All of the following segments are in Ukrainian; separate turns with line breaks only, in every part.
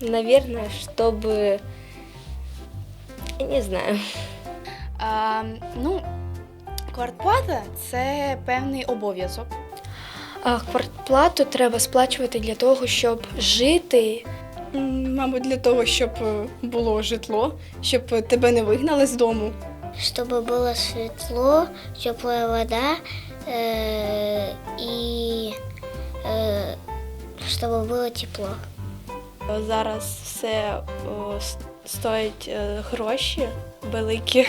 наверное, чтобы... Я не знаю.
А, ну, квартплата це певний обов'язок.
А квартплату треба сплачувати для того, щоб жити.
М, Мабуть, для того, щоб е, було житло, щоб е, тебе не вигнали з дому.
чтобы было светло, теплая вода э, и э, чтобы было тепло.
Зараз все о, с- стоїть е, гроші великі.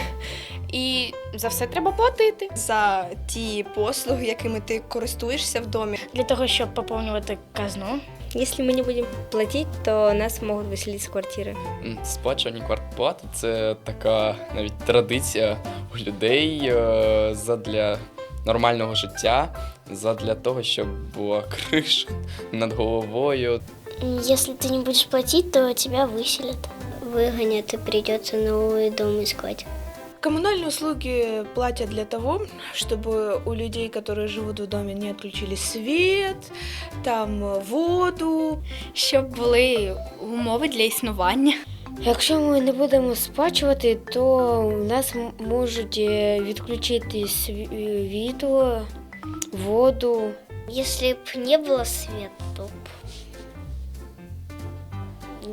І за все треба платити.
За ті послуги, якими ти користуєшся в домі.
Для того, щоб поповнювати казну.
Если мы не будем платить, то нас могут выселить с квартиры.
М, Сплачування квартплати це така навіть традиція у людей е, задля нормального життя, задля того, щоб була криша над головою.
Если ты не будешь платить, то тебя выселят. Выгонят и придется новый дом искать.
Коммунальные услуги платят для того, чтобы у людей, которые живут в доме, не отключили свет, там е, воду.
Щоб були умови для існування.
Якщо ми не будемо сплачувати, то у нас м- можуть е, відключити світло, воду.
Если б не было света, то б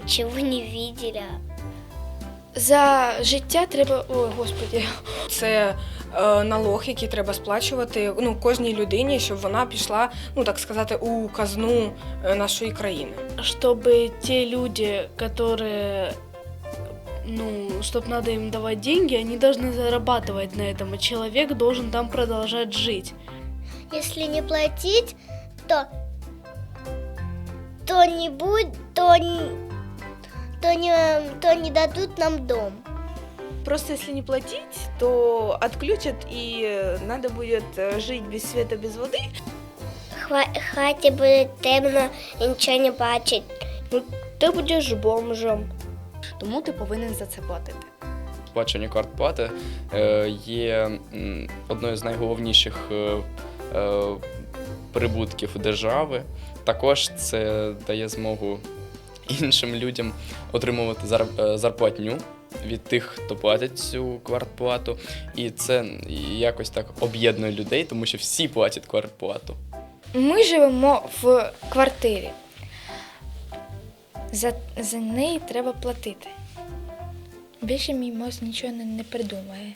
ничего не видели.
За життя треба. Ой, господі.
Це е, налог, який треба сплачувати ну, кожній людині, щоб вона пішла, ну так сказати, у казну е, нашої країни.
Чтобы те люди, которые, ну, чтобы надо им давать деньги, они должны зарабатывать на этом, и человек должен там продолжать жить.
Если не платить, то то не будет, то не, то не, то не дадут нам дом.
Просто если не платить, то отключат, и э, надо будет э, жить без света, без воды.
Хва- хаті буде темно і нічого не бачить.
Ти будеш бомжем.
Тому ти повинен за це платити.
Сплачування квартплати е, є м, одною з найголовніших е, е, прибутків держави. Також це дає змогу іншим людям отримувати зар- е, зарплатню від тих, хто платить цю квартплату. І це якось так об'єднує людей, тому що всі платять квартплату.
Ми живемо в квартирі. За, за неї треба платити. Більше мій мозк нічого не, не придумає.